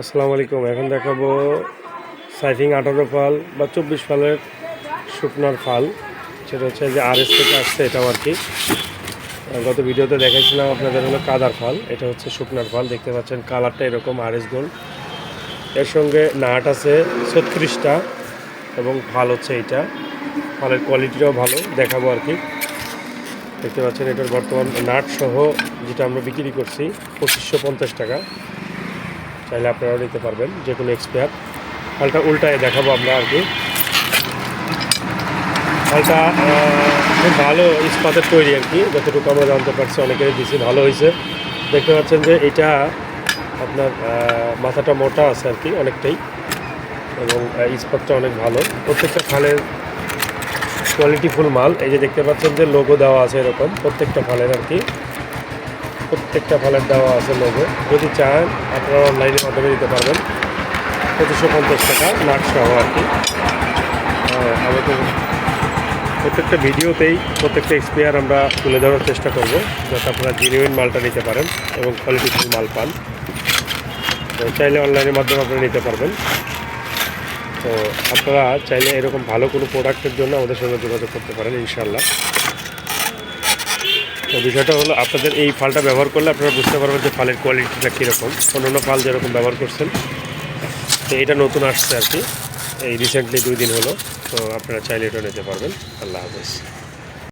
আসসালামু আলাইকুম। এখন দেখাবো সাইফিং আঠারো ফাল বা চব্বিশ ফালের শুকনার ফাল। সেটা হচ্ছে যে আর এস থেকে আসছে এটাও আর কি। গত ভিডিওতে দেখাইছিলাম আপনাদের হলো কাদার ফাল। এটা হচ্ছে শুকনার ফাল। দেখতে পাচ্ছেন কালারটা এরকম আর এস গোল্ড এর সঙ্গে নাট আছে ছত্রিশটা এবং ফাল হচ্ছে এইটা। ফালের কোয়ালিটিটাও ভালো, দেখাবো আর কি। দেখতে পাচ্ছেন এটার বর্তমান নাট সহ যেটা আমরা বিক্রি করছি, পঁচিশশো টাকা। চাইলে আপনারাও নিতে পারবেন যে কোনো এক্সপায়ার ফলটা উল্টায় দেখাবো আমরা আর কি। আহ, খুব ভালো ইস্পাতের তৈরি আর কি যতটুকু আমরা জানতে পারছি অনেকেরই দিছি ভালো হয়েছে। দেখতে পাচ্ছেন যে এটা আপনার মাথাটা মোটা আছে আর কি অনেকটাই এবং ইস্পাতটা অনেক ভালো। প্রত্যেকটা ফালের কোয়ালিটিফুল মাল। এই যে দেখতে পাচ্ছেন যে লোগো দেওয়া আছে এরকম প্রত্যেকটা ফালের আর কি। প্রত্যেকটা ফালের দেওয়া আছে লোগো। যদি চান আপনারা অনলাইনের মাধ্যমে দিতে পারবেন। পঁচিশশো পঞ্চাশ টাকা নাট সহ আর কি। আহ, আমাদের প্রত্যেকটা ভিডিওতেই প্রত্যেকটা এক্সপিয়ার আমরা তুলে ধরার চেষ্টা করব যাতে আপনারা জেনুইন মালটা নিতে পারেন এবং কোয়ালিটিফুল মাল পান। তো চাইলে অনলাইনের মাধ্যমে আপনারা নিতে পারবেন। তো আপনারা চাইলে এরকম ভালো কোনো প্রোডাক্টের জন্য আমাদের সঙ্গে যোগাযোগ করতে পারেন ইনশাল্লাহ তো বিষয়টা হলো আপনাদের এই ফালটা ব্যবহার করলে আপনারা বুঝতে পারবেন যে ফালের কোয়ালিটিটা কীরকম। অন্যান্য ফাল যেরকম ব্যবহার করছেন। তো এটা নতুন আসছে আর কি। এই রিসেন্টলি দুই দিন হলো। তো আপনারা চাইলে এটা নিতে পারবেন। আল্লাহ হাফেজ।